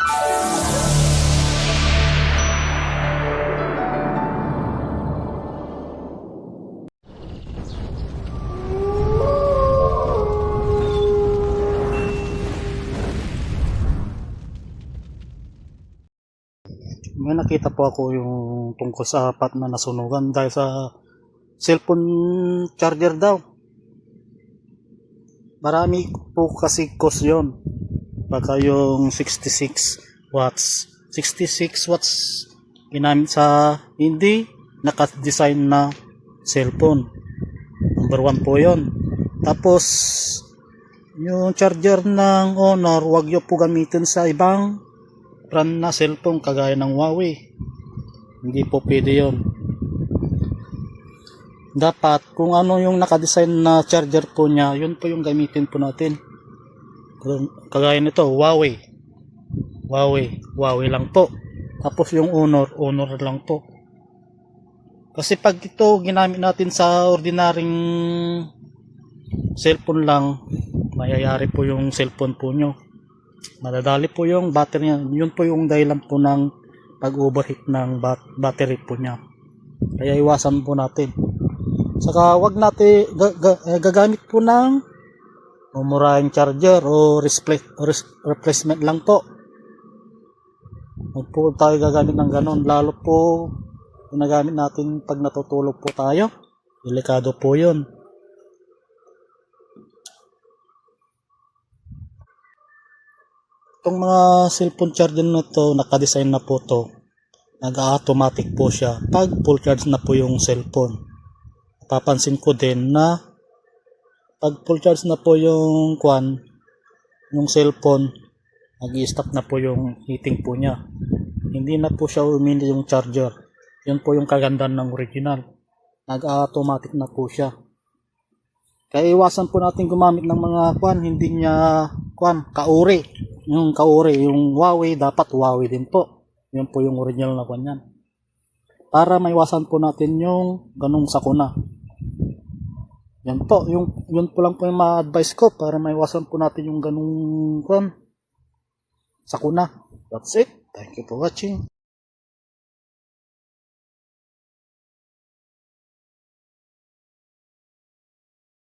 May nakita po ako yung tungkol sa apat na nasunugan dahil sa cellphone charger daw. Marami po kasi cost yun. Baka yung 66 watts. 66 watts ginamit sa hindi naka-design na cellphone. Number one po yun. Tapos, yung charger ng Honor, wag nyo po gamitin sa ibang brand na cellphone kagaya ng Huawei. Hindi po pwede yun. Dapat kung ano yung nakadesign na charger po niya, yun po yung gamitin po natin. Kagaya nito, Huawei. Huawei. Huawei lang po. Tapos yung Honor, Honor lang po. Kasi pag ito ginamit natin sa ordinaryong cellphone lang, mayayari po yung cellphone po nyo madadali po yung battery niya. Yun po yung dahilan po ng pag-overheat ng bat- battery po niya. Kaya iwasan po natin. Saka wag natin eh, gagamit po ng mumurahing charger o replacement lang po. Huwag po tayo gagamit ng ganon. Lalo po ginagamit natin pag natutulog po tayo. Delikado po yun. Itong mga cellphone charger na to, nakadesign na po to. Nag-automatic po siya pag full charge na po yung cellphone. Papansin ko din na pag full charge na po yung kwan, yung cellphone, nag-stop na po yung heating po niya. Hindi na po siya umili yung charger. Yun po yung kagandahan ng original. Nag-automatic na po siya. Kaya iwasan po natin gumamit ng mga kwan, hindi niya kwan, kauri. Yung kauri, yung Huawei, dapat Huawei din po. Yun po yung original na kwan yan. Para maiwasan po natin yung ganong sakuna. Yan po, yung, yun po lang po yung ma-advise ko para maiwasan po natin yung ganong kwan, sakuna. That's it. Thank you for watching.